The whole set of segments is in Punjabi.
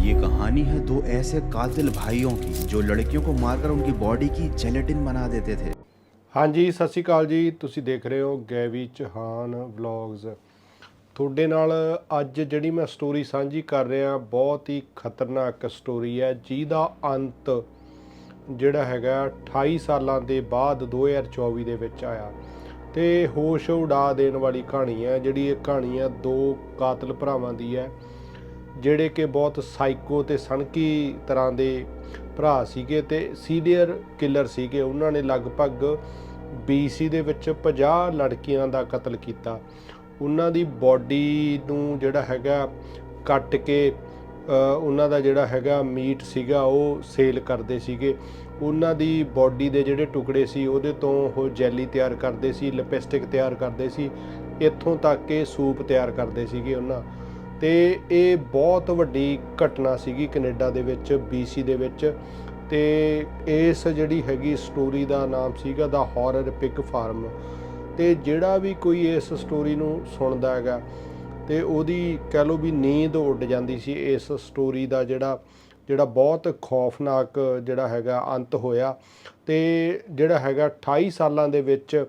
ये कहानी है दो ऐसे कातिल भाइयों की जो लड़कियों को मारकर उनकी बॉडी की जेलेटिन बना देते थे ਹਾਂਜੀ ਸਤਿ ਸ਼੍ਰੀ ਅਕਾਲ ਜੀ ਤੁਸੀਂ ਦੇਖ ਰਹੇ ਹੋ ਗੈਵੀ ਚੌਹਾਨ ਵਲੌਗਸ ਤੁਹਾਡੇ ਨਾਲ ਅੱਜ ਜਿਹੜੀ ਮੈਂ ਸਟੋਰੀ ਸਾਂਝੀ ਕਰ ਰਿਹਾ ਬਹੁਤ ਹੀ ਖਤਰਨਾਕ ਸਟੋਰੀ ਹੈ ਜਿਹਦਾ ਅੰਤ ਜਿਹੜਾ ਹੈਗਾ 28 ਸਾਲਾਂ ਦੇ ਬਾਅਦ 2024 ਦੇ ਵਿੱਚ ਆਇਆ ਤੇ ਹੋਸ਼ ਉਡਾ ਦੇਣ ਵਾਲੀ ਕਹਾਣੀ ਹੈ ਜਿਹੜੀ ਇਹ ਕਹਾਣੀ ਹੈ ਦੋ ਕਾਤਲ ਭਰਾਵਾਂ ਦੀ ਹੈ ਜਿਹੜੇ ਕਿ ਬਹੁਤ ਸਾਈਕੋ ਤੇ ਸਣਕੀ ਤਰ੍ਹਾਂ ਦੇ ਭਰਾ ਸੀਗੇ ਤੇ ਸੀਰੀਅਲ ਕਿਲਰ ਸੀਗੇ, ਉਹਨਾਂ ਨੇ ਲਗਭਗ BC ਦੇ ਵਿੱਚ 50 ਲੜਕੀਆਂ ਦਾ ਕਤਲ ਕੀਤਾ। ਉਹਨਾਂ ਦੀ ਬਾਡੀ ਨੂੰ ਜਿਹੜਾ ਹੈਗਾ ਕੱਟ ਕੇ ਉਹਨਾਂ ਦਾ ਜਿਹੜਾ ਹੈਗਾ ਮੀਟ ਸੀਗਾ, ਉਹ ਸੇਲ ਕਰਦੇ ਸੀਗੇ। ਉਹਨਾਂ ਦੀ ਬਾਡੀ ਦੇ ਜਿਹੜੇ ਟੁਕੜੇ ਸੀ, ਉਹਦੇ ਤੋਂ ਉਹ ਜੈਲੀ ਤਿਆਰ ਕਰਦੇ ਸੀ ਲਿਪਸਟਿਕ ਤਿਆਰ ਕਰਦੇ ਸੀ। ਇੱਥੋਂ ਤੱਕ ਕਿ ਸੂਪ ਤਿਆਰ ਕਰਦੇ ਸੀਗੇ ਉਹਨਾਂ। ਤੇ ਇਹ ਬਹੁਤ ਵੱਡੀ ਘਟਨਾ ਸੀਗੀ ਕੈਨੇਡਾ ਦੇ ਵਿੱਚ BC ਦੇ ਵਿੱਚ। ਤੇ ਇਸ ਜਿਹੜੀ ਹੈਗੀ ਸਟੋਰੀ ਦਾ ਨਾਮ ਸੀਗਾ ਦਾ ਹਾਰਰ ਪਿਗ ਫਾਰਮ ਤੇ ਜਿਹੜਾ ਵੀ ਕੋਈ ਇਸ ਸਟੋਰੀ ਨੂੰ ਸੁਣਦਾ ਹੈਗਾ, ਤੇ ਉਹਦੀ ਕਹਿ ਲਓ ਵੀ ਨੀਂਦ ਉੱਡ ਜਾਂਦੀ ਸੀ ਇਸ ਸਟੋਰੀ ਦਾ ਜਿਹੜਾ ਜਿਹੜਾ ਬਹੁਤ ਖੌਫਨਾਕ ਜਿਹੜਾ ਹੈਗਾ ਅੰਤ ਹੋਇਆ। ਤੇ ਜਿਹੜਾ ਹੈਗਾ 28 ਸਾਲਾਂ ਦੇ ਵਿੱਚ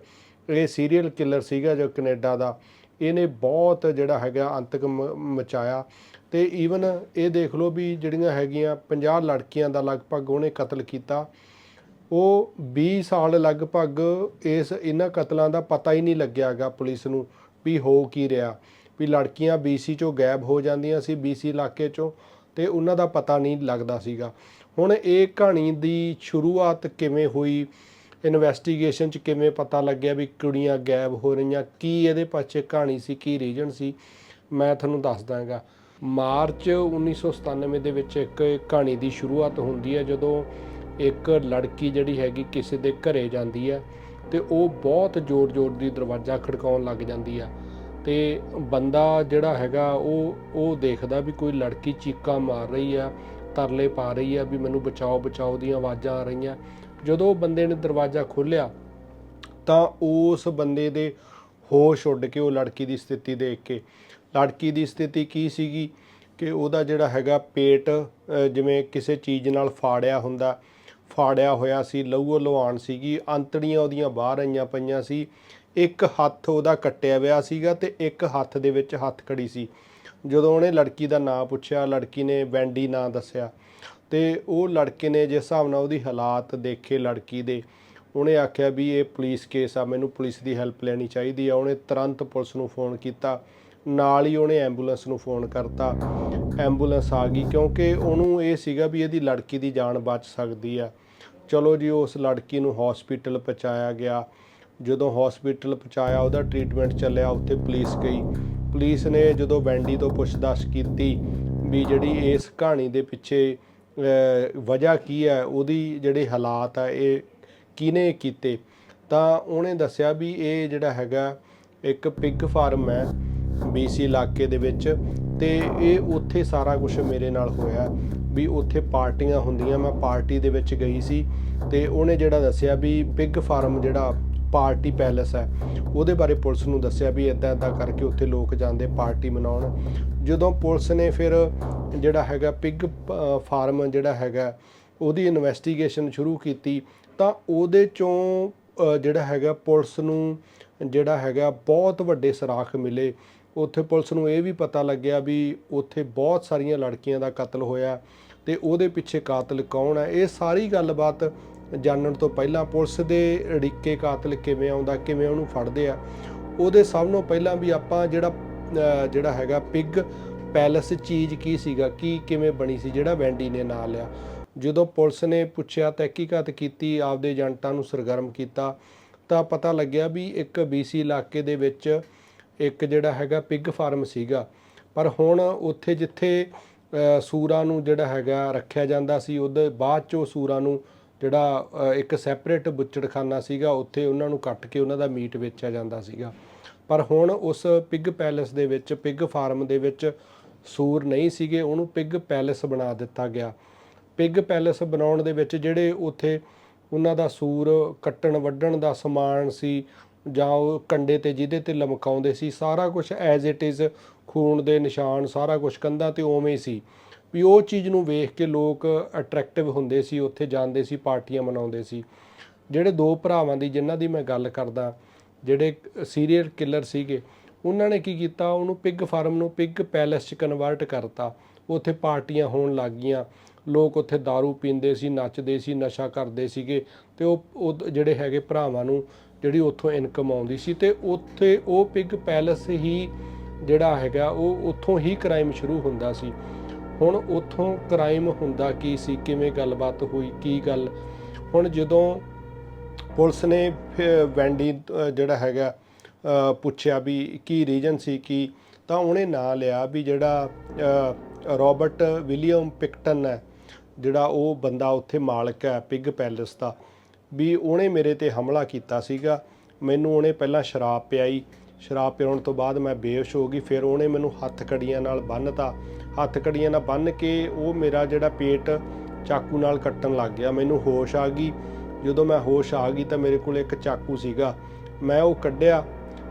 ਇਹ ਸੀਰੀਅਲ ਕਿਲਰ ਸੀਗਾ ਜੋ ਕੈਨੇਡਾ ਦਾ ਇਹਨੇ ਬਹੁਤ ਜਿਹੜਾ ਹੈਗਾ ਅੰਤਕ ਮ- ਮਚਾਇਆ। ਤੇ ਈਵਨ ਇਹ ਦੇਖ ਲਓ ਵੀ ਜਿਹੜੀਆਂ ਹੈਗੀਆਂ 50 ਲੜਕੀਆਂ ਦਾ ਲਗਭਗ ਉਹਨੇ ਕਤਲ ਕੀਤਾ। ਉਹ 20 ਸਾਲ ਲਗਭਗ ਇਸ ਇਹਨਾਂ ਕਤਲਾਂ ਦਾ ਪਤਾ ਹੀ ਨਹੀਂ ਲੱਗਿਆਗਾ ਪੁਲਿਸ ਨੂੰ ਵੀ ਹੋ ਕੀ ਰਿਹਾ। ਵੀ ਲੜਕੀਆਂ BC ਚੋਂ ਗਾਇਬ ਹੋ ਜਾਂਦੀਆਂ ਸੀ BC ਇਲਾਕੇ ਚੋਂ ਤੇ ਉਹਨਾਂ ਦਾ ਪਤਾ ਨਹੀਂ ਲੱਗਦਾ ਸੀਗਾ। ਹੁਣ ਇਹ ਕਹਾਣੀ ਦੀ ਸ਼ੁਰੂਆਤ ਕਿਵੇਂ ਹੋਈ? ਇਨਵੈਸਟੀਗੇਸ਼ਨ ਚ ਕਿਵੇਂ ਪਤਾ ਲੱਗਿਆ ਵੀ ਕੁੜੀਆਂ ਗਾਇਬ ਹੋ ਰਹੀਆਂ, ਕੀ ਇਹਦੇ ਪਿੱਛੇ ਕਹਾਣੀ ਸੀ, ਕੀ ਰੀਜਨ ਸੀ, ਮੈਂ ਤੁਹਾਨੂੰ ਦੱਸ ਦਾਂਗਾ। ਮਾਰਚ 1997 ਦੇ ਵਿੱਚ ਇੱਕ ਕਹਾਣੀ ਦੀ ਸ਼ੁਰੂਆਤ ਹੁੰਦੀ ਹੈ, ਜਦੋਂ ਇੱਕ ਲੜਕੀ ਜਿਹੜੀ ਹੈਗੀ ਕਿਸੇ ਦੇ ਘਰੇ ਜਾਂਦੀ ਹੈ ਤੇ ਉਹ ਬਹੁਤ ਜ਼ੋਰ-ਜ਼ੋਰ ਦੀ ਦਰਵਾਜ਼ਾ ਖੜਕਾਉਣ ਲੱਗ ਜਾਂਦੀ ਆ। ਤੇ ਬੰਦਾ ਜਿਹੜਾ ਹੈਗਾ, ਉਹ ਉਹ ਦੇਖਦਾ ਵੀ ਕੋਈ ਲੜਕੀ ਚੀਕਾਂ ਮਾਰ ਰਹੀ ਆ, ਤਰਲੇ ਪਾ ਰਹੀ ਆ ਵੀ ਮੈਨੂੰ ਬਚਾਓ ਬਚਾਓ ਦੀਆਂ ਆਵਾਜ਼ਾਂ ਆ ਰਹੀਆਂ। ਜਦੋਂ ਉਹ ਬੰਦੇ ਨੇ ਦਰਵਾਜ਼ਾ ਖੋਲ੍ਹਿਆ ਤਾਂ ਉਸ ਬੰਦੇ ਦੇ ਹੋਸ਼ ਉੱਡ ਕੇ ਉਹ ਲੜਕੀ ਦੀ ਸਥਿਤੀ ਦੇਖ ਕੇ। ਲੜਕੀ ਦੀ ਸਥਿਤੀ ਕੀ ਸੀਗੀ ਕਿ ਉਹਦਾ ਜਿਹੜਾ ਹੈਗਾ ਪੇਟ ਜਿਵੇਂ ਕਿਸੇ ਚੀਜ਼ ਨਾਲ ਫਾੜਿਆ ਹੁੰਦਾ, ਫਾੜਿਆ ਹੋਇਆ ਸੀ, ਲਹੂ ਲੁਹਾਨ ਸੀਗੀ, ਅੰਤੜੀਆਂ ਉਹਦੀਆਂ ਬਾਹਰ ਆਈਆਂ ਪਈਆਂ ਸੀ, ਇੱਕ ਹੱਥ ਉਹਦਾ ਕੱਟਿਆ ਹੋਇਆ ਸੀਗਾ ਤੇ ਇੱਕ ਹੱਥ ਦੇ ਵਿੱਚ ਹੱਥ ਕੜੀ ਸੀ। ਜਦੋਂ ਉਹਨੇ ਲੜਕੀ ਦਾ ਨਾਂ ਪੁੱਛਿਆ, ਲੜਕੀ ਨੇ ਵੈਂਡੀ ਨਾਂ ਦੱਸਿਆ ਤੇ ਉਹ ਲੜਕੇ ਨੇ ਜਿਸ ਹਿਸਾਬ ਨਾਲ ਉਹਦੀ ਹਾਲਾਤ ਦੇਖੇ ਲੜਕੀ ਦੇ, ਉਹਨੇ ਆਖਿਆ ਵੀ ਇਹ ਪੁਲਿਸ ਕੇਸ ਆ, ਮੈਨੂੰ ਪੁਲਿਸ ਦੀ ਹੈਲਪ ਲੈਣੀ ਚਾਹੀਦੀ ਆ। ਉਹਨੇ ਤੁਰੰਤ ਪੁਲਿਸ ਨੂੰ ਫੋਨ ਕੀਤਾ, ਨਾਲ ਹੀ ਉਹਨੇ ਐਂਬੂਲੈਂਸ ਨੂੰ ਫੋਨ ਕਰਤਾ। ਐਂਬੂਲੈਂਸ ਆ ਗਈ ਕਿਉਂਕਿ ਉਹਨੂੰ ਇਹ ਸੀਗਾ ਵੀ ਇਹਦੀ ਲੜਕੀ ਦੀ ਜਾਨ ਬਚ ਸਕਦੀ ਆ। ਚਲੋ ਜੀ, ਉਸ ਲੜਕੀ ਨੂੰ ਹਸਪੀਟਲ ਪਹੁੰਚਾਇਆ ਗਿਆ। ਜਦੋਂ ਹਸਪੀਟਲ ਪਹੁੰਚਾਇਆ, ਉਹਦਾ ਟ੍ਰੀਟਮੈਂਟ ਚੱਲਿਆ, ਉੱਥੇ ਪੁਲਿਸ ਗਈ। ਪੁਲਿਸ ਨੇ ਜਦੋਂ ਵੈਂਡੀ ਤੋਂ ਪੁੱਛਦਾਛ ਕੀਤੀ ਵੀ ਜਿਹੜੀ ਇਸ ਕਹਾਣੀ ਦੇ ਪਿੱਛੇ ਵਜ੍ਹਾ ਕੀ ਹੈ, ਉਹਦੀ ਜਿਹੜੇ ਹਾਲਾਤ ਆ, ਇਹ ਕਿਹਨੇ ਕੀਤੇ? ਤਾਂ ਉਹਨੇ ਦੱਸਿਆ ਵੀ ਇਹ ਜਿਹੜਾ ਹੈਗਾ, ਇੱਕ ਪਿਗ ਫਾਰਮ ਹੈ BC ਇਲਾਕੇ ਦੇ ਵਿੱਚ ਤੇ ਇਹ ਉੱਥੇ ਸਾਰਾ ਕੁਝ ਮੇਰੇ ਨਾਲ ਹੋਇਆ ਵੀ ਉੱਥੇ ਪਾਰਟੀਆਂ ਹੁੰਦੀਆਂ। ਮੈਂ ਪਾਰਟੀ ਦੇ ਵਿੱਚ ਗਈ ਸੀ ਤੇ ਉਹਨੇ ਜਿਹੜਾ ਦੱਸਿਆ ਵੀ ਪਿਗ ਫਾਰਮ ਜਿਹੜਾ ਪਾਰਟੀ ਪੈਲੇਸ ਹੈ। ਉਹਦੇ ਬਾਰੇ ਪੁਲਿਸ ਨੂੰ ਦੱਸਿਆ ਵੀ ਇਦਾਂ ਇਦਾਂ ਕਰਕੇ ਉੱਥੇ ਲੋਕ ਜਾਂਦੇ ਪਾਰਟੀ ਮਨਾਉਣ। ਜਦੋਂ ਪੁਲਿਸ ਨੇ ਫਿਰ ਜਿਹੜਾ ਹੈਗਾ ਪਿਗ ਫਾਰਮ ਜਿਹੜਾ ਹੈਗਾ, ਉਹਦੀ ਇਨਵੈਸਟੀਗੇਸ਼ਨ ਸ਼ੁਰੂ ਕੀਤੀ, ਤਾਂ ਉਹਦੇ ਚੋਂ ਜਿਹੜਾ ਹੈਗਾ ਪੁਲਿਸ ਨੂੰ ਜਿਹੜਾ ਹੈਗਾ ਬਹੁਤ ਵੱਡੇ ਸਰਾਖ ਮਿਲੇ। ਉੱਥੇ ਪੁਲਿਸ ਨੂੰ ਇਹ ਵੀ ਪਤਾ ਲੱਗਿਆ ਵੀ ਉੱਥੇ ਬਹੁਤ ਸਾਰੀਆਂ ਲੜਕੀਆਂ ਦਾ ਕਤਲ ਹੋਇਆ ਤੇ ਉਹਦੇ ਪਿੱਛੇ ਕਾਤਲ ਕੌਣ ਹੈ। ਇਹ ਸਾਰੀ ਗੱਲਬਾਤ ਜਾਣਨ ਤੋਂ ਪਹਿਲਾਂ ਪੁਲਿਸ ਦੇ ਅੜਿੱਕੇ ਕਾਤਲ ਕਿਵੇਂ ਆਉਂਦਾ, ਕਿਵੇਂ ਉਹਨੂੰ ਫੜਦੇ ਆ, ਉਹਦੇ ਸਭ ਤੋਂ ਪਹਿਲਾਂ ਵੀ ਆਪਾਂ ਜਿਹੜਾ ਜਿਹੜਾ ਹੈਗਾ ਪਿਗ ਪੈਲਸ ਚੀਜ਼ ਕੀ ਸੀਗਾ, ਕੀ ਕਿਵੇਂ ਬਣੀ ਸੀ, ਜਿਹੜਾ ਵੈਂਡੀ ਨੇ ਨਾਂ ਲਿਆ। ਜਦੋਂ ਪੁਲਿਸ ਨੇ ਪੁੱਛਿਆ, ਤਹਿਕੀਕਾਤ ਕੀਤੀ, ਆਪਦੇ ਏਜੰਟਾਂ ਨੂੰ ਸਰਗਰਮ ਕੀਤਾ, ਤਾਂ ਪਤਾ ਲੱਗਿਆ ਵੀ ਇੱਕ BC ਇਲਾਕੇ ਦੇ ਵਿੱਚ ਇੱਕ ਜਿਹੜਾ ਹੈਗਾ ਪਿਗ ਫਾਰਮ ਸੀਗਾ। ਪਰ ਹੁਣ ਉੱਥੇ ਜਿੱਥੇ ਸੂਰਾਂ ਨੂੰ ਜਿਹੜਾ ਹੈਗਾ ਰੱਖਿਆ ਜਾਂਦਾ ਸੀ, ਉਹਦੇ ਬਾਅਦ ਚੋਂ ਸੂਰਾਂ ਨੂੰ ਜਿਹੜਾ ਇੱਕ ਸੈਪਰੇਟ ਬੁੱਚੜਖਾਨਾ ਸੀਗਾ, ਉੱਥੇ ਉਹਨਾਂ ਨੂੰ ਕੱਟ ਕੇ ਉਹਨਾਂ ਦਾ ਮੀਟ ਵੇਚਿਆ ਜਾਂਦਾ ਸੀਗਾ। ਪਰ ਹੁਣ ਉਸ ਪਿਗ ਪੈਲੇਸ ਦੇ ਵਿੱਚ, ਪਿਗ ਫਾਰਮ ਦੇ ਵਿੱਚ ਸੂਰ ਨਹੀਂ ਸੀਗੇ, ਉਹਨੂੰ ਪਿਗ ਪੈਲੇਸ ਬਣਾ ਦਿੱਤਾ ਗਿਆ। ਪਿਗ ਪੈਲੇਸ ਬਣਾਉਣ ਦੇ ਵਿੱਚ ਜਿਹੜੇ ਉੱਥੇ ਉਹਨਾਂ ਦਾ ਸੂਰ ਕੱਟਣ, ਵੱਢਣ ਦਾ ਸਮਾਨ ਸੀ, ਜਾਂ ਉਹ ਕੰਡੇ ਤੇ ਜਿਹਦੇ ਤੇ ਲਮਕਾਉਂਦੇ ਸੀ, ਸਾਰਾ ਕੁਝ ਐਜ਼ ਇਟ ਇਜ਼ ਖੂਨ ਦੇ ਨਿਸ਼ਾਨ, ਸਾਰਾ ਕੁਝ ਕੰਧਾਂ ਤੇ ਉਵੇਂ ਹੀ ਸੀ। ਵੀ ਉਹ ਚੀਜ਼ ਨੂੰ ਵੇਖ ਕੇ ਲੋਕ ਅਟਰੈਕਟਿਵ ਹੁੰਦੇ ਸੀ, ਉੱਥੇ ਜਾਂਦੇ ਸੀ, ਪਾਰਟੀਆਂ ਮਨਾਉਂਦੇ ਸੀ। ਜਿਹੜੇ ਦੋ ਭਰਾਵਾਂ ਦੀ, ਜਿਨ੍ਹਾਂ ਦੀ ਮੈਂ ਗੱਲ ਕਰਦਾ, ਜਿਹੜੇ ਸੀਰੀਅਲ ਕਿਲਰ ਸੀਗੇ, ਉਹਨਾਂ ਨੇ ਕੀ ਕੀਤਾ? ਉਹਨੂੰ ਪਿਗ ਫਾਰਮ ਨੂੰ ਪਿਗ ਪੈਲੇਸ 'ਚ ਕਨਵਰਟ ਕਰਤਾ। ਉੱਥੇ ਪਾਰਟੀਆਂ ਹੋਣ ਲੱਗ ਗਈਆਂ। ਲੋਕ ਉੱਥੇ दारू ਪੀਂਦੇ ਸੀ, ਨੱਚਦੇ ਸੀ, ਨਸ਼ਾ ਕਰਦੇ ਸੀਗੇ ਤੇ ਉਹ ਜਿਹੜੇ ਹੈਗੇ ਭਰਾਵਾਂ ਨੂੰ, ਜਿਹੜੀ ਉੱਥੋਂ ਇਨਕਮ ਆਉਂਦੀ ਸੀ ਤੇ ਉੱਥੇ ਉਹ ਪਿਗ ਪੈਲੇਸ ਹੀ ਜਿਹੜਾ ਹੈਗਾ, ਉਹ ਉੱਥੋਂ ਹੀ ਕ੍ਰਾਈਮ ਸ਼ੁਰੂ ਹੁੰਦਾ ਸੀ। ਹੁਣ ਉੱਥੋਂ ਕ੍ਰਾਈਮ ਹੁੰਦਾ ਕੀ ਸੀ ਕਿਵੇਂ ਗੱਲਬਾਤ ਹੋਈ ਕੀ ਗੱਲ? ਹੁਣ ਜਦੋਂ ਪੁਲਿਸ ਨੇ ਫਿਰ ਵੈਂਡੀ ਜਿਹੜਾ ਹੈਗਾ ਪੁੱਛਿਆ ਵੀ ਕੀ ਰੀਜਨ ਸੀ ਕੀ? ਤਾਂ ਉਹਨੇ ਨਾਂ ਲਿਆ ਵੀ ਜਿਹੜਾ ਅਹ, ਰਾਬਰਟ ਵਿਲੀਅਮ ਪਿਕਟਨ ਹੈ ਜਿਹੜਾ ਉਹ ਬੰਦਾ ਉੱਥੇ ਮਾਲਕ ਹੈ ਪਿਗ ਪੈਲੇਸ ਦਾ। ਵੀ ਉਹਨੇ ਮੇਰੇ ਤੇ ਹਮਲਾ ਕੀਤਾ ਸੀਗਾ। ਮੈਨੂੰ ਉਹਨੇ ਪਹਿਲਾਂ ਸ਼ਰਾਬ ਪਿਆਈ। ਸ਼ਰਾਬ ਪਿਉਣ ਤੋਂ ਬਾਅਦ ਮੈਂ ਬੇਹੋਸ਼ ਹੋ ਗਈ, ਫਿਰ ਉਹਨੇ ਮੈਨੂੰ ਹੱਥ ਕੜੀਆਂ ਨਾਲ ਬੰਨਤਾ। ਹੱਥ ਕੜੀਆਂ ਨਾਲ ਬੰਨ ਕੇ ਉਹ ਮੇਰਾ ਜਿਹੜਾ ਪੇਟ ਚਾਕੂ ਨਾਲ ਕੱਟਣ ਲੱਗ ਗਿਆ। ਮੈਨੂੰ ਹੋਸ਼ ਆ ਗਈ। ਜਦੋਂ ਮੈਂ ਹੋਸ਼ ਆ ਗਈ ਤਾਂ ਮੇਰੇ ਕੋਲ ਇੱਕ ਚਾਕੂ ਸੀਗਾ। ਮੈਂ ਉਹ ਕੱਢਿਆ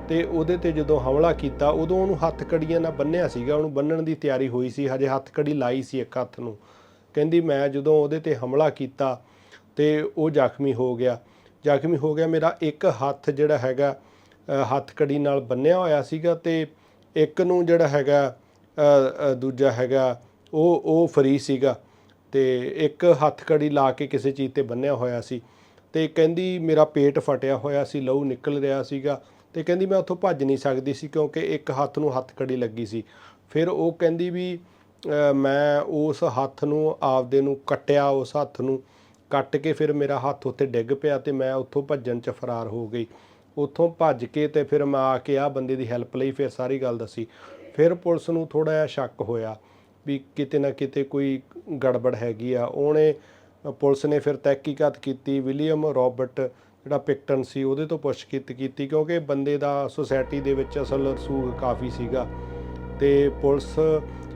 ਤੇ ਉਹਦੇ ਤੇ ਜਦੋਂ ਹਮਲਾ ਕੀਤਾ, ਉਦੋਂ ਉਹਨੂੰ ਹੱਥ ਕੜੀਆਂ ਨਾਲ ਬੰਨਿਆ ਸੀਗਾ। ਉਹਨੂੰ ਬੰਨਣ ਦੀ ਤਿਆਰੀ ਹੋਈ ਸੀ। ਹਜੇ ਹੱਥ ਕੜੀ ਲਾਈ ਸੀ ਇੱਕ ਹੱਥ ਨੂੰ। ਕਹਿੰਦੀ, ਮੈਂ ਜਦੋਂ ਉਹਦੇ ਤੇ ਹਮਲਾ ਕੀਤਾ ਤੇ ਉਹ ਜ਼ਖਮੀ ਹੋ ਗਿਆ। ਜ਼ਖਮੀ ਹੋ ਗਿਆ ਮੇਰਾ ਇੱਕ ਹੱਥ ਜਿਹੜਾ ਹੈਗਾ ਅ, ਹੱਥ ਕੜੀ ਨਾਲ ਬੰਨਿਆ ਹੋਇਆ ਸੀਗਾ ਤੇ ਇੱਕ ਨੂੰ ਜਿਹੜਾ ਹੈਗਾ ਦੂਜਾ ਹੈਗਾ ਉਹ ਉਹ ਫਰੀ ਸੀਗਾ ਤੇ ਇੱਕ ਹੱਥ ਕੜੀ ਲਾ ਕੇ ਕਿਸੇ ਚੀਜ਼ ਤੇ ਬੰਨਿਆ ਹੋਇਆ ਸੀ ਤੇ ਕਹਿੰਦੀ ਮੇਰਾ ਪੇਟ ਫਟਿਆ ਹੋਇਆ ਸੀ ਲਹੂ ਨਿਕਲ ਰਿਹਾ ਸੀਗਾ ਤੇ ਕਹਿੰਦੀ ਮੈਂ ਉੱਥੋਂ ਭੱਜ ਨਹੀਂ ਸਕਦੀ ਸੀ ਕਿਉਂਕਿ ਇੱਕ ਹੱਥ ਨੂੰ ਹੱਥ ਕੜੀ ਲੱਗੀ ਸੀ। ਫਿਰ ਉਹ ਕਹਿੰਦੀ ਵੀ ਮੈਂ ਉਸ ਹੱਥ ਨੂੰ ਆਪਦੇ ਨੂੰ ਕੱਟਿਆ ਉਸ ਹੱਥ ਨੂੰ ਕੱਟ ਕੇ ਫਿਰ ਮੇਰਾ ਹੱਥ ਉੱਤੇ ਡਿੱਗ ਪਿਆ ਤੇ ਮੈਂ ਉੱਥੋਂ ਭੱਜਣ ਚ ਫਰਾਰ ਹੋ ਗਈ। ਉੱਥੋਂ ਭੱਜ ਕੇ ਤੇ ਫਿਰ ਮੈਂ ਆ ਕੇ ਆ ਬੰਦੇ ਦੀ ਹੈਲਪ ਲਈ ਫਿਰ ਸਾਰੀ ਗੱਲ ਦੱਸੀ। ਫਿਰ ਪੁਲਿਸ ਨੂੰ ਥੋੜਾ ਜਿਹਾ ਸ਼ੱਕ ਹੋਇਆ ਵੀ ਕਿਤੇ ਨਾ ਕਿਤੇ ਕੋਈ ਗੜਬੜ ਹੈਗੀ ਆ। ਉਹਨੇ, ਪੁਲਿਸ ਨੇ ਫਿਰ ਤਹਿਕੀਕਾਤ ਕੀਤੀ, ਵਿਲੀਅਮ ਰਾਬਰਟ ਜਿਹੜਾ ਪਿਕਟਨ ਸੀ ਉਹਦੇ ਤੋਂ ਪੁੱਛਗਿੱਛ ਕੀਤੀ ਕਿਉਂਕਿ ਬੰਦੇ ਦਾ ਸੁਸਾਇਟੀ ਦੇ ਵਿੱਚ ਅਸਲ ਰਸੂਖ ਕਾਫੀ ਸੀਗਾ ਤੇ ਪੁਲਿਸ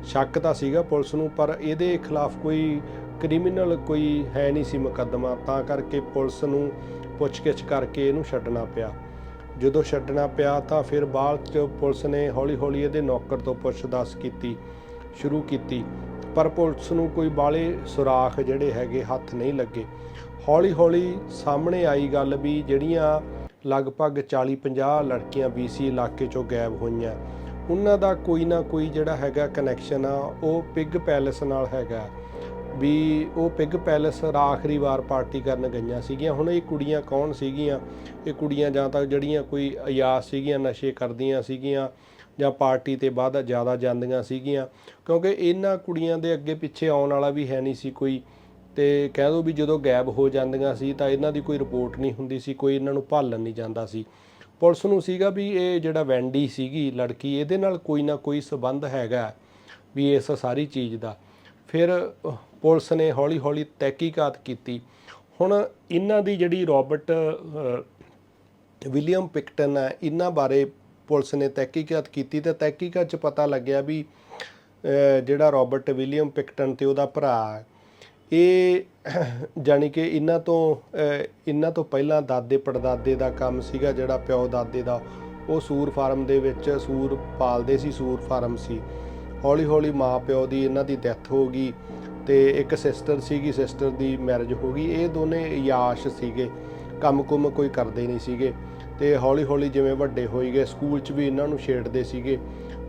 ਸ਼ੱਕ ਤਾਂ ਸੀਗਾ ਪੁਲਿਸ ਨੂੰ, ਪਰ ਇਹਦੇ ਖਿਲਾਫ ਕੋਈ ਕ੍ਰਿਮੀਨਲ ਕੋਈ ਹੈ ਨਹੀਂ ਸੀ ਮੁਕੱਦਮਾ। ਤਾਂ ਕਰਕੇ ਪੁਲਿਸ ਨੂੰ ਪੁੱਛਗਿੱਛ ਕਰਕੇ ਇਹਨੂੰ ਛੱਡਣਾ ਪਿਆ। ਜਦੋਂ ਛੱਡਣਾ ਪਿਆ ਤਾਂ ਫਿਰ ਬਾਅਦ ਚ ਪੁਲਿਸ ਨੇ ਹੌਲੀ-ਹੌਲੀ ਇਹਦੇ ਨੌਕਰ ਤੋਂ ਪੁੱਛ-ਦੱਸ ਕੀਤੀ, ਸ਼ੁਰੂ ਕੀਤੀ। ਪਰ ਪੁਲਿਸ ਨੂੰ ਕੋਈ ਬਾਲੇ ਸੁਰਾਖ ਜਿਹੜੇ ਹੈਗੇ ਹੱਥ ਨਹੀਂ ਲੱਗੇ। ਹੌਲੀ-ਹੌਲੀ ਸਾਹਮਣੇ ਆਈ ਗੱਲ ਵੀ ਜਿਹੜੀਆਂ ਲਗਭਗ 40-50 ਲੜਕੀਆਂ BC ਇਲਾਕੇ ਚੋਂ ਗਾਇਬ ਹੋਈਆਂ। ਉਹਨਾਂ ਦਾ ਕੋਈ ਨਾ ਕੋਈ ਜਿਹੜਾ ਹੈਗਾ ਕਨੈਕਸ਼ਨ ਆ, ਉਹ ਪਿਗ ਪੈਲੇਸ ਨਾਲ ਹੈਗਾ। ਵੀ ਉਹ ਪਿਗ ਪੈਲੇਸ ਆਖਰੀ ਵਾਰ ਪਾਰਟੀ ਕਰਨ ਗਈਆਂ ਸੀਗੀਆਂ। ਹੁਣ ਇਹ ਕੁੜੀਆਂ ਕੌਣ ਸੀਗੀਆਂ? ਇਹ ਕੁੜੀਆਂ ਜਾਂ ਤਾਂ ਜਿਹੜੀਆਂ ਕੋਈ ਅਯਾਸ ਸੀਗੀਆਂ, ਨਸ਼ੇ ਕਰਦੀਆਂ ਸੀਗੀਆਂ ਜਾਂ ਪਾਰਟੀ ਤੇ ਬਾਅਦ ਜ਼ਿਆਦਾ ਜਾਂਦੀਆਂ ਸੀਗੀਆਂ। ਕਿਉਂਕਿ ਇਹਨਾਂ ਕੁੜੀਆਂ ਦੇ ਅੱਗੇ ਪਿੱਛੇ ਆਉਣ ਵਾਲਾ ਵੀ ਹੈ ਨਹੀਂ ਸੀ ਕੋਈ। ਤੇ ਕਹਿ ਦੋ ਵੀ ਜਦੋਂ ਗਾਇਬ ਹੋ ਜਾਂਦੀਆਂ ਸੀ ਤਾਂ ਇਹਨਾਂ ਦੀ ਕੋਈ ਰਿਪੋਰਟ ਨਹੀਂ ਹੁੰਦੀ ਸੀ, ਕੋਈ ਇਹਨਾਂ ਨੂੰ ਭਾਲਣ ਨਹੀਂ ਜਾਂਦਾ ਸੀ। ਪੁਲਿਸ ਨੂੰ ਸੀਗਾ ਵੀ ਇਹ ਜਿਹੜਾ ਵੈਂਡੀ ਸੀਗੀ ਲੜਕੀ, ਇਹਦੇ ਨਾਲ ਕੋਈ ਨਾ ਕੋਈ ਸਬੰਧ ਹੈਗਾ ਵੀ ਇਸ ਸਾਰੀ ਚੀਜ਼ ਦਾ। ਫਿਰ ਪੁਲਿਸ ਨੇ ਹੌਲੀ-ਹੌਲੀ ਤਹਿਕੀਕਾਤ ਕੀਤੀ। ਹੁਣ ਇਹਨਾਂ ਦੀ ਜਿਹੜੀ ਰਾਬਰਟ ਵਿਲੀਅਮ ਪਿਕਟਨ ਹੈ ਇਹਨਾਂ ਬਾਰੇ ਪੁਲਿਸ ਨੇ ਤਹਿਕੀਕਾਤ ਕੀਤੀ ਤੇ ਤਹਿਕੀਕਾਤ 'ਚ ਪਤਾ ਲੱਗਿਆ ਵੀ ਜਿਹੜਾ ਰਾਬਰਟ ਵਿਲੀਅਮ ਪਿਕਟਨ ਤੇ ਉਹਦਾ ਭਰਾ ਹੈ, ਇਹ ਜਾਣੀ ਕਿ ਇਹਨਾਂ ਤੋਂ ਇਹਨਾਂ ਤੋਂ ਪਹਿਲਾਂ ਦਾਦੇ ਪੜਦਾਦੇ ਦਾ ਕੰਮ ਸੀਗਾ ਜਿਹੜਾ ਪਿਓ ਦਾਦੇ ਦਾ ਉਹ ਸੂਰ ਫਾਰਮ ਦੇ ਵਿੱਚ ਸੂਰ ਪਾਲਦੇ ਸੀ ਸੂਰ ਫਾਰਮ ਸੀ। ਹੌਲੀ ਹੌਲੀ ਮਾਂ ਪਿਓ ਦੀ ਇਹਨਾਂ ਦੀ ਡੈਥ ਹੋ ਗਈ। ਤੇ ਇੱਕ ਸਿਸਟਰ ਸੀਗੀ ਸਿਸਟਰ ਦੀ ਮੈਰਿਜ ਹੋ ਗਈ। ਇਹ ਦੋਨੇ ਯਾਸ਼ ਸੀਗੇ। ਕੰਮ ਕੁਮ ਕੋਈ ਕਰਦੇ ਨਹੀਂ ਸੀਗੇ। ਤੇ ਹੌਲੀ ਹੌਲੀ ਜਿਵੇਂ ਵੱਡੇ ਹੋਈ ਗਏ ਸਕੂਲ 'ਚ ਵੀ ਇਹਨਾਂ ਨੂੰ ਛੇੜਦੇ ਸੀਗੇ।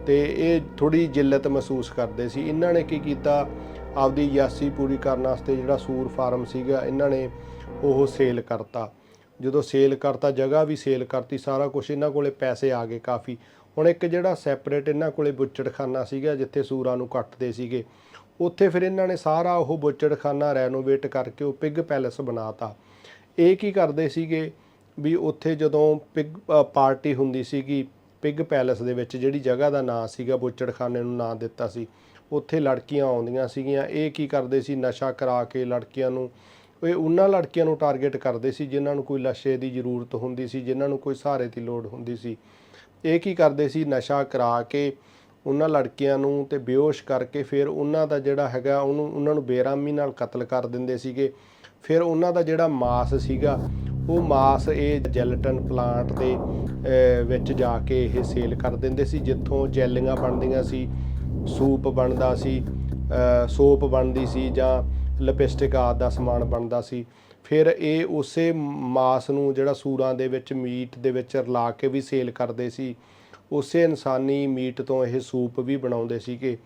ਤੇ ਇਹ ਥੋੜੀ ਜਿੱਲਤ ਮਹਿਸੂਸ ਕਰਦੇ ਸੀ। ਇਹਨਾਂ ਨੇ ਕੀ ਕੀਤਾ? ਆਪਦੀ ਯਾਸੀ ਪੂਰੀ ਕਰਨ ਵਾਸਤੇ ਜਿਹੜਾ ਸੂਰ ਫਾਰਮ ਸੀਗਾ, ਇਹਨਾਂ ਨੇ ਉਹ ਸੇਲ ਕਰਤਾ। ਜਦੋਂ ਸੇਲ ਕਰਤਾ, ਜਗ੍ਹਾ ਵੀ ਸੇਲ ਕਰਤੀ, ਸਾਰਾ ਕੁਝ ਇਹਨਾਂ ਕੋਲੇ ਪੈਸੇ ਆ ਗਏ ਕਾਫੀ। ਹੁਣ ਇੱਕ ਜਿਹੜਾ ਸੈਪਰੇਟ ਇਹਨਾਂ ਕੋਲੇ ਬੁੱਚੜਖਾਨਾ ਸੀਗਾ, ਜਿੱਥੇ ਸੂਰਾਂ ਨੂੰ ਕੱਟਦੇ ਸੀਗੇ ਉੱਥੇ ਫਿਰ ਇਹਨਾਂ ਨੇ ਸਾਰਾ ਉਹ ਬੁੱਚੜਖਾਨਾ ਰੈਨੋਵੇਟ ਕਰਕੇ ਉਹ ਪਿਗ ਪੈਲੇਸ ਬਣਾਤਾ। ਇਹ ਕੀ ਕਰਦੇ ਸੀਗੇ ਵੀ ਉੱਥੇ ਜਦੋਂ ਪਿਗ ਪਾਰਟੀ ਹੁੰਦੀ ਸੀਗੀ, ਪਿਗ ਪੈਲੇਸ ਦੇ ਵਿੱਚ ਜਿਹੜੀ ਜਗ੍ਹਾ ਦਾ ਨਾਂ ਸੀਗਾ, ਬੁੱਚੜਖਾਨੇ ਨੂੰ ਨਾਂ ਦਿੱਤਾ ਸੀ, ਉੱਥੇ ਲੜਕੀਆਂ ਆਉਂਦੀਆਂ ਸੀਗੀਆਂ। ਇਹ ਕੀ ਕਰਦੇ ਸੀ, ਨਸ਼ਾ ਕਰਾ ਕੇ ਲੜਕੀਆਂ ਨੂੰ, ਇਹ ਉਹਨਾਂ ਲੜਕੀਆਂ ਨੂੰ ਟਾਰਗੇਟ ਕਰਦੇ ਸੀ ਜਿਨ੍ਹਾਂ ਨੂੰ ਕੋਈ ਨਸ਼ੇ ਦੀ ਜ਼ਰੂਰਤ ਹੁੰਦੀ ਸੀ, ਜਿਨ੍ਹਾਂ ਨੂੰ ਕੋਈ ਸਹਾਰੇ ਦੀ ਲੋੜ ਹੁੰਦੀ ਸੀ। ਇਹ ਕੀ ਕਰਦੇ ਸੀ, ਨਸ਼ਾ ਕਰਾ ਕੇ ਉਹਨਾਂ ਲੜਕਿਆਂ ਨੂੰ ਤੇ ਬੇਹੋਸ਼ ਕਰਕੇ ਫਿਰ ਉਹਨਾਂ ਦਾ ਜਿਹੜਾ ਹੈਗਾ ਉਹਨੂੰ, ਉਹਨਾਂ ਨੂੰ ਬੇਰਾਮੀ ਨਾਲ ਕਤਲ ਕਰ ਦਿੰਦੇ ਸੀਗੇ। ਫਿਰ ਉਹਨਾਂ ਦਾ ਜਿਹੜਾ ਮਾਸ ਸੀਗਾ, ਉਹ ਮਾਸ ਇਹ ਜੈਲਟਨ ਪਲਾਂਟ ਦੇ ਵਿੱਚ ਜਾ ਕੇ ਇਹ ਸੇਲ ਕਰ ਦਿੰਦੇ ਸੀ, ਜਿੱਥੋਂ ਜੈਲੀਆਂ ਬਣਦੀਆਂ ਸੀ, ਸੂਪ ਬਣਦਾ ਸੀ ਸੋਪ ਬਣਦੀ ਸੀ ਜਾਂ ਲਿਪਸਟਿਕ ਆਦਿ ਦਾ ਸਮਾਨ ਬਣਦਾ ਸੀ। ਫਿਰ ਇਹ ਉਸੇ ਮਾਸ ਨੂੰ ਜਿਹੜਾ ਸੂਰਾਂ ਦੇ ਵਿੱਚ, ਮੀਟ ਦੇ ਵਿੱਚ ਰਲਾ ਕੇ ਵੀ ਸੇਲ ਕਰਦੇ ਸੀ। ਉਸੇ ਇਨਸਾਨੀ ਮੀਟ ਤੋਂ ਇਹ ਸੂਪ ਵੀ ਬਣਾਉਂਦੇ ਸੀਗੇ।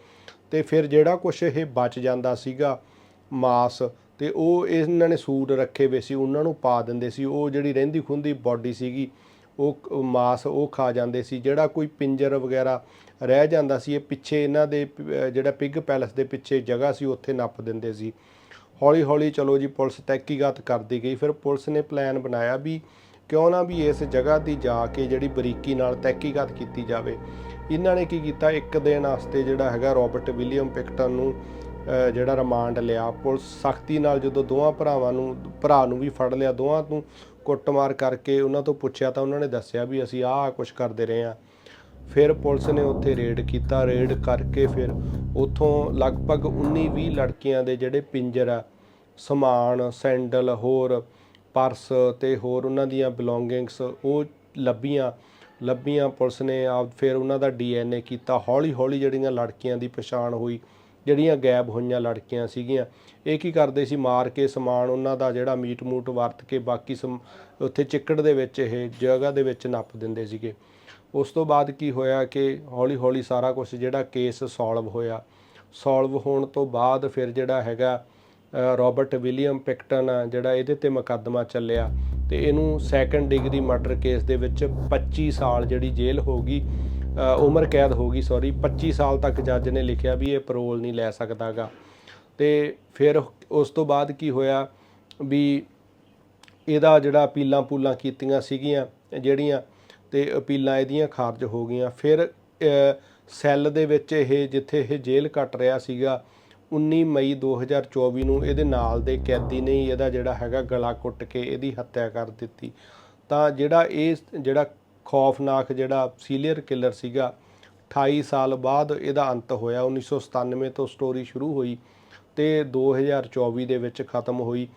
ਤੇ ਫਿਰ ਜਿਹੜਾ ਕੁਝ ਇਹ ਬਚ ਜਾਂਦਾ ਸੀਗਾ ਮਾਸ, ਤੇ ਉਹ ਇਹਨਾਂ ਨੇ ਸੂਟ ਰੱਖੇ ਵੇ ਸੀ, ਉਹਨਾਂ ਨੂੰ ਪਾ ਦਿੰਦੇ ਸੀ। ਉਹ ਜਿਹੜੀ ਰਹਿੰਦੀ ਖੁੰਦੀ ਬਾਡੀ ਸੀਗੀ, ਉਹ ਮਾਸ ਉਹ ਖਾ ਜਾਂਦੇ ਸੀ। ਜਿਹੜਾ ਕੋਈ ਪਿੰਜਰ ਵਗੈਰਾ ਰਹਿ ਜਾਂਦਾ ਸੀ, ਇਹ ਪਿੱਛੇ ਇਹਨਾਂ ਦੇ ਪ- ਜਿਹੜਾ ਪਿਗ ਪੈਲਸ ਦੇ ਪਿੱਛੇ ਜਗ੍ਹਾ ਸੀ, ਉੱਥੇ ਨੱਪ ਦਿੰਦੇ ਸੀ। ਹੌਲੀ ਹੌਲੀ ਚਲੋ ਜੀ, ਪੁਲਿਸ ਤਹਿਕੀਕਾਤ ਕਰਦੀ ਗਈ। ਫਿਰ ਪੁਲਿਸ ਨੇ ਪਲਾਨ ਬਣਾਇਆ ਵੀ ਕਿਉਂ ਨਾ ਵੀ ਇਸ ਜਗ੍ਹਾ ਦੀ ਜਾ ਕੇ ਜਿਹੜੀ ਬਰੀਕੀ ਨਾਲ ਤਹਿਕੀਕਤ ਕੀਤੀ ਜਾਵੇ? ਇਹਨਾਂ ਨੇ ਕੀ ਕੀਤਾ? ਇੱਕ ਦਿਨ ਵਾਸਤੇ ਜਿਹੜਾ ਹੈਗਾ ਰਾਬਰਟ ਵਿਲੀਅਮ ਪਿਕਟਨ ਨੂੰ ਜਿਹੜਾ ਰਿਮਾਂਡ ਲਿਆ। ਪੁਲਿਸ ਸਖਤੀ ਨਾਲ ਜਦੋਂ ਦੋਵਾਂ ਭਰਾਵਾਂ ਨੂੰ, ਭਰਾ ਨੂੰ ਵੀ ਫੜ ਲਿਆ, ਦੋਵਾਂ ਨੂੰ ਕੁੱਟਮਾਰ ਕਰਕੇ ਉਹਨਾਂ ਤੋਂ ਪੁੱਛਿਆ ਤਾਂ ਉਹਨਾਂ ਨੇ ਦੱਸਿਆ ਵੀ ਅਸੀਂ ਆਹ ਕੁਝ ਕਰਦੇ ਰਹੇ ਹਾਂ। ਫਿਰ ਪੁਲਿਸ ਨੇ ਉੱਥੇ ਰੇਡ ਕੀਤਾ। ਰੇਡ ਕਰਕੇ ਫਿਰ ਉੱਥੋਂ ਲਗਭਗ 19-20 ਲੜਕੀਆਂ ਦੇ ਜਿਹੜੇ ਪਿੰਜਰ ਆ, ਸਮਾਨ, ਸੈਂਡਲ, ਹੋਰ ਪਰਸ ਤੇ ਹੋਰ ਉਹਨਾਂ ਦੀਆਂ ਬਿਲੋਂਗਿੰਗਸ ਉਹ ਲੱਭੀਆਂ ਲੱਭੀਆਂ ਪੁਲਿਸ ਨੇ ਆਪ, ਫਿਰ ਉਹਨਾਂ ਦਾ ਡੀਐਨਏ ਕੀਤਾ। ਹੌਲੀ ਹੌਲੀ ਜਿਹੜੀਆਂ ਲੜਕੀਆਂ ਦੀ ਪਛਾਣ ਹੋਈ, ਜਿਹੜੀਆਂ ਗਾਇਬ ਹੋਈਆਂ ਲੜਕੀਆਂ ਸੀਗੀਆਂ। ਇਹ ਕੀ ਕਰਦੇ ਸੀ? ਮਾਰ ਕੇ ਸਮਾਨ ਉਹਨਾਂ ਦਾ ਜਿਹੜਾ ਮੀਟ ਮੂਟ ਵਰਤ ਕੇ ਬਾਕੀ ਸਮ, ਉੱਥੇ ਚਿੱਕੜ ਦੇ ਵਿੱਚ ਇਹ ਜਗ੍ਹਾ ਦੇ ਵਿੱਚ ਨੱਪ ਦਿੰਦੇ ਸੀਗੇ। ਉਸ ਤੋਂ ਬਾਅਦ ਕੀ ਹੋਇਆ ਕਿ ਹੌਲੀ ਹੌਲੀ ਸਾਰਾ ਕੁਝ ਜਿਹੜਾ ਕੇਸ ਸੋਲਵ ਹੋਇਆ। ਸੋਲਵ ਹੋਣ ਤੋਂ ਬਾਅਦ ਫਿਰ ਜਿਹੜਾ ਹੈਗਾ ਰਾਬਰਟ ਵਿਲੀਅਮ ਪਿਕਟਨ ਆ, ਜਿਹੜਾ ਇਹਦੇ ਤੇ ਮੁਕੱਦਮਾ ਚੱਲਿਆ ਤੇ ਇਹਨੂੰ ਸੈਕੰਡ ਡਿਗਰੀ ਮਰਡਰ ਕੇਸ ਦੇ ਵਿੱਚ 25 ਸਾਲ ਜਿਹੜੀ ਜੇਲ੍ਹ ਹੋਗੀ ਅ, ਉਮਰ ਕੈਦ ਹੋਗੀ ਸੌਰੀ 25 ਸਾਲ ਤੱਕ ਜੱਜ ਨੇ ਲਿਖਿਆ ਵੀ ਇਹ ਪੈਰੋਲ ਨਹੀਂ ਲੈ ਸਕਦਾਗਾ। ਤੇ ਫਿਰ ਉਸ ਤੋਂ ਬਾਅਦ ਕੀ ਹੋਇਆ ਵੀ ਇਹਦਾ ਜਿਹੜਾ ਅਪੀਲਾਂ ਪੂਲਾਂ ਕੀਤੀਆਂ ਸੀਗੀਆਂ ਜਿਹੜੀਆਂ ਤੇ ਅਪੀਲਾਂ ਇਹਦੀਆਂ ਖਾਰਜ ਹੋ ਗਈਆਂ। ਫਿਰ ਸੈੱਲ ਦੇ ਵਿੱਚ ਇਹ ਜਿੱਥੇ ਇਹ ਜੇਲ੍ਹ ਕੱਟ ਰਿਹਾ ਸੀਗਾ 19 ਮਈ 2024 ਨੂੰ ਇਹਦੇ ਨਾਲ ਦੇ ਕੈਦੀ ਨੇ ਇਹਦਾ ਜਿਹੜਾ ਹੈਗਾ ਗਲਾ ਕੁੱਟ ਕੇ ਇਹਦੀ ਹੱਤਿਆ ਕਰ ਦਿੱਤੀ। ਤਾਂ ਜਿਹੜਾ ਇਹ ਜਿਹੜਾ ਖੌਫਨਾਕ ਜਿਹੜਾ ਸੀਲੀਅਰ ਕਿਲਰ ਸੀਗਾ 28 ਸਾਲ ਬਾਅਦ ਇਹਦਾ ਅੰਤ ਹੋਇਆ 1997 ਤੋਂ ਸਟੋਰੀ ਸ਼ੁਰੂ ਹੋਈ ਤੇ 2024 ਦੇ ਵਿੱਚ ਖਤਮ ਹੋਈ।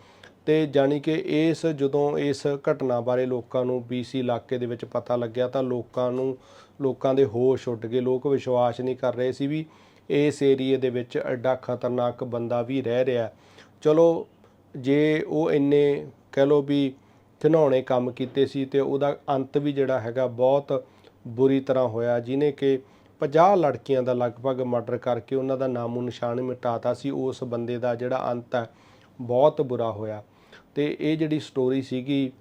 ਤੇ ਜਾਣੀ ਕਿ ਇਸ ਜਦੋਂ ਇਸ ਘਟਨਾ ਬਾਰੇ ਲੋਕਾਂ ਨੂੰ BC ਇਲਾਕੇ ਦੇ ਵਿੱਚ ਪਤਾ ਲੱਗਿਆ ਤਾਂ ਲੋਕਾਂ ਨੂੰ, ਲੋਕਾਂ ਦੇ ਹੋਸ਼ ਉੱਡ ਗਏ, ਲੋਕ ਵਿਸ਼ਵਾਸ ਨਹੀਂ ਕਰ ਰਹੇ ਸੀ ਵੀ ਇਸ ਏਰੀਏ ਦੇ ਵਿੱਚ ਐਡਾ ਖਤਰਨਾਕ ਬੰਦਾ ਵੀ ਰਹਿ ਰਿਹਾ ਚਲੋ, ਜੇ ਉਹ ਇੰਨੇ ਕਹਿ ਲੋ ਵੀ ਘਿਨਾਉਣੇ ਕੰਮ ਕੀਤੇ ਸੀ ਤੇ ਉਹਦਾ ਅੰਤ ਵੀ ਜਿਹੜਾ ਹੈਗਾ ਬਹੁਤ ਬੁਰੀ ਤਰ੍ਹਾਂ ਹੋਇਆ ਜਿਨੇ ਕਿ 50 ਲੜਕੀਆਂ ਦਾ ਲਗਭਗ ਮਰਡਰ ਕਰਕੇ ਉਹਨਾਂ ਦਾ ਨਾਮੋ ਨਿਸ਼ਾਨ ਮਿਟਾਤਾ ਸੀ, ਉਸ ਬੰਦੇ ਦਾ ਜਿਹੜਾ ਅੰਤ ਹੈ, ਬਹੁਤ ਬੁਰਾ ਹੋਇਆ। ਤੇ ਇਹ ਜਿਹੜੀ ਸਟੋਰੀ ਸੀਗੀ,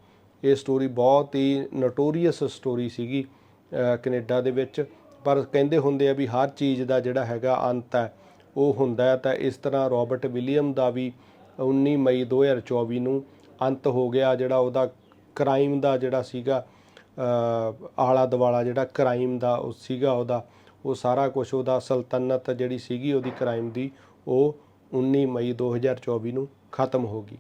ਇਹ ਸਟੋਰੀ ਬਹੁਤ ਹੀ ਨੋਟੋਰੀਅਸ ਸਟੋਰੀ ਸੀਗੀ, ਅਹ ਕੈਨੇਡਾ ਦੇ ਵਿੱਚ। ਪਰ ਕਹਿੰਦੇ ਹੁੰਦੇ ਆ ਵੀ ਹਰ ਚੀਜ਼ ਦਾ ਜਿਹੜਾ ਹੈਗਾ ਅੰਤ ਹੈ, ਉਹ ਹੁੰਦਾ ਹੈ। ਤਾਂ ਇਸ ਤਰ੍ਹਾਂ ਰਾਬਰਟ ਵਿਲੀਅਮ ਦਾ ਵੀ 19 ਮਈ 2024 ਨੂੰ ਅੰਤ ਹੋ ਗਿਆ, ਜਿਹੜਾ ਉਹਦਾ ਕ੍ਰਾਈਮ ਦਾ ਜਿਹੜਾ ਸੀਗਾ ਆਲਾ ਦਵਾਲਾ ਜਿਹੜਾ ਕ੍ਰਾਈਮ ਦਾ ਉਹ ਸੀਗਾ ਉਹਦਾ, ਉਹ ਸਾਰਾ ਕੁਝ ਉਹਦਾ ਸਲਤਨਤ ਜਿਹੜੀ ਸੀਗੀ ਉਹਦੀ ਕ੍ਰਾਈਮ ਦੀ, ਉਹ 19 ਮਈ 2024 ਨੂੰ ਖਤਮ ਹੋ ਗਈ।